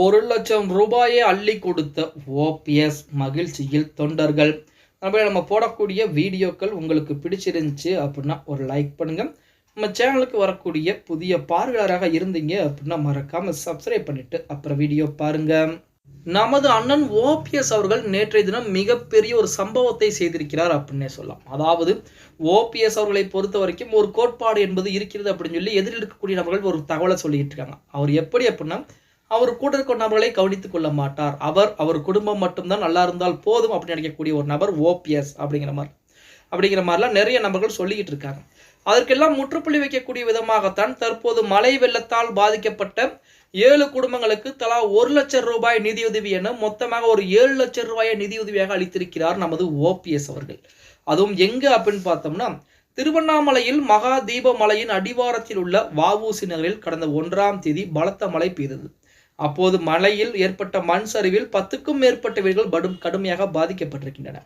ஒரு லட்சம் ரூபாயை அள்ளி கொடுத்த ஓபிஎஸ் மகிழ்ச்சியில் தொண்டர்கள். நம்ம நம்ம போடக்கூடிய வீடியோக்கள் உங்களுக்கு பிடிச்சிருந்துச்சு அப்படின்னா ஒரு லைக் பண்ணுங்க. நம்ம சேனலுக்கு வரக்கூடிய புதிய பார்வையாளராக இருந்தீங்க அப்படின்னா மறக்காம சப்ஸ்கிரைப் பண்ணிட்டு அப்புறம் வீடியோ பாருங்க. நமது அண்ணன் ஓபிஎஸ் அவர்கள் நேற்றைய தினம் மிகப்பெரிய ஒரு சம்பவத்தை செய்திருக்கிறார் அப்படின்னே சொல்லலாம். அதாவது ஓபிஎஸ் அவர்களை பொறுத்த வரைக்கும் ஒரு கோட்பாடு என்பது இருக்கிறது அப்படின்னு சொல்லி எதிரில் இருக்கக்கூடிய நபர்கள் ஒரு தகவலை சொல்லிட்டு இருக்காங்க. அவர் எப்படி அப்படின்னா அவர் கூட இருக்கிற நபர்களை கவனித்துக் கொள்ள மாட்டார். அவர் அவர் குடும்பம் மட்டும்தான் நல்லா இருந்தால் போதும் அப்படின்னு நினைக்கக்கூடிய ஒரு நபர் ஓபிஎஸ் அப்படிங்கிற மாதிரி. அப்படிங்கிற மாதிரிலாம் நிறைய நபர்கள் சொல்லிக்கிட்டு இருக்காங்க. அதற்கெல்லாம் முற்றுப்புள்ளி வைக்கக்கூடிய விதமாகத்தான் தற்போது மழை வெள்ளத்தால் பாதிக்கப்பட்ட ஏழு குடும்பங்களுக்கு தலா ஒரு லட்சம் ரூபாய் நிதியுதவி என மொத்தமாக ஒரு ஏழு லட்சம் ரூபாயை நிதியுதவியாக அளித்திருக்கிறார் நமது ஓபிஎஸ் அவர்கள். அதுவும் எங்க அப்படின்னு பார்த்தோம்னா திருவண்ணாமலையில் மகா தீப மலையின் அடிவாரத்தில் உள்ள வாவூசி நகரில் கடந்த ஒன்றாம் தேதி பலத்த மழை பெய்தது. அப்போது மழையில் ஏற்பட்ட மண் சரிவில் பத்துக்கும் மேற்பட்ட வீடுகள் படும் கடுமையாக பாதிக்கப்பட்டிருக்கின்றன.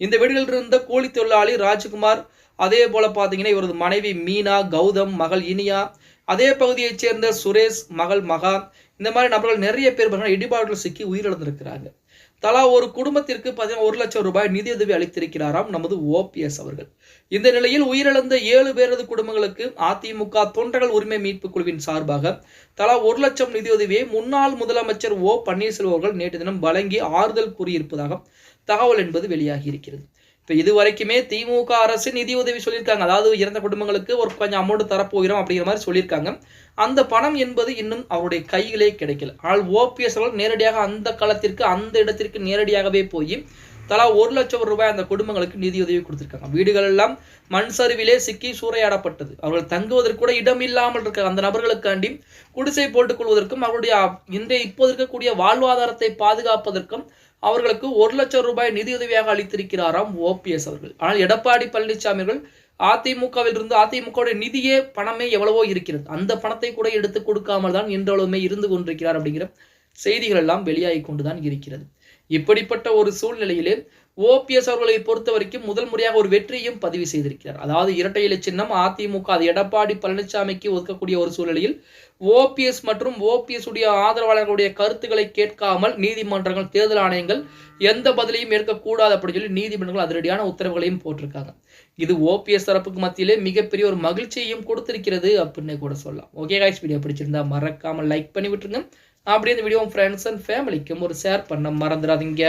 இந்த வீடுகளில் இருந்த கூலி தொழிலாளி ராஜ்குமார் அதே போல பார்த்தீங்கன்னா இவரது மனைவி மீனா கௌதம் மகள் இனியா அதே பகுதியைச் சேர்ந்த சுரேஷ் மகள் மகா இந்த மாதிரி நபர்கள் நிறைய பேர் பார்த்தீங்கன்னா இடிபாடுகள் சிக்கி உயிரிழந்திருக்கிறாங்க. தலா ஒரு குடும்பத்திற்கு பார்த்தீங்கன்னா ஒரு லட்சம் ரூபாய் நிதியுதவி அளித்திருக்கிறாராம் நமது ஓபிஎஸ் அவர்கள். இந்த நிலையில் உயிரிழந்த ஏழு பேரது குடும்பங்களுக்கு அதிமுக தொண்டர்கள் உரிமை மீட்பு குழுவின் சார்பாக தலா ஒரு லட்சம் நிதியுதவியை முன்னாள் முதலமைச்சர் ஓ பன்னீர்செல்வம் அவர்கள் நேற்று தினம் வழங்கி ஆறுதல் கூறியிருப்பதாக தகவல் என்பது வெளியாகி இருக்கிறது இப்போ இது வரைக்குமே திமுக அரசு நிதி உதவி சொல்லியிருக்காங்க. அதாவது இறந்த குடும்பங்களுக்கு ஒரு கொஞ்சம் அமௌண்ட் தரப்போகிறோம் அப்படிங்கிற மாதிரி சொல்லியிருக்காங்க. அந்த பணம் என்பது இன்னும் அவருடைய கையிலே கிடைக்கல. ஆனால் ஓபிஎஸ் அவர்கள் நேரடியாக அந்த காலத்திற்கு அந்த இடத்திற்கு நேரடியாகவே போய் தலா ஒரு லட்சம் ரூபாய் அந்த குடும்பங்களுக்கு நிதியுதவி கொடுத்துருக்காங்க. வீடுகள் எல்லாம் மண் சரிவிலே சிக்கி சூறையாடப்பட்டது. அவர்கள் தங்குவதற்கு கூட இடம் இல்லாமல் இருக்க அந்த நபர்களுக்காண்டி குடிசை போட்டுக் கொள்வதற்கும் அவருடைய இன்றைய இப்போது இருக்கக்கூடிய வாழ்வாதாரத்தை பாதுகாப்பதற்கும் அவர்களுக்கு ஒரு லட்சம் ரூபாய் நிதியுதவியாக அளித்திருக்கிறாராம் ஓபிஎஸ் அவர்கள். ஆனால் எடப்பாடி பழனிசாமி அவர்கள் அதிமுகவில் இருந்து அதிமுகவுடைய நிதியே பணமே எவ்வளவோ இருக்கிறது. அந்த பணத்தை கூட எடுத்து கொடுக்காமல் தான் இன்றளவுமே இருந்து கொண்டிருக்கிறார் அப்படிங்கிற செய்திகள் எல்லாம் வெளியாகி கொண்டுதான் இருக்கிறது. இப்படிப்பட்ட ஒரு சூழ்நிலையிலே ஓபிஎஸ் அவர்களை பொறுத்த வரைக்கும் முதல் முறையாக ஒரு வெற்றியும் பதிவு செய்திருக்கிறார். அதாவது இரட்டை இலை சின்னம் அதிமுக அது எடப்பாடி பழனிசாமிக்கு ஒதுக்கக்கூடிய ஒரு சூழ்நிலையில் ஓபிஎஸ் மற்றும் ஓபிஎஸ் உடைய ஆதரவாளர்களுடைய கருத்துக்களை கேட்காமல் நீதிமன்றங்கள் தேர்தல் ஆணையங்கள் எந்த பதிலையும் ஏற்கக்கூடாது அப்படின்னு சொல்லி நீதிமன்றங்கள் அதிரடியான உத்தரவுகளையும் போட்டிருக்காங்க. இது ஓபிஎஸ் தரப்புக்கு மத்தியிலே மிகப்பெரிய ஒரு மகிழ்ச்சியையும் கொடுத்திருக்கிறது அப்படின்னு கூட சொல்லலாம். ஓகே காய்ஸ் வீடியோ பிடிச்சிருந்தா மறக்காமல் லைக் பண்ணி விட்டுருங்க. அப்படி இந்த வீடியோ ஃப்ரெண்ட்ஸ் அண்ட் ஃபேமிலிக்கும் ஒரு ஷேர் பண்ண மறந்துடாதீங்க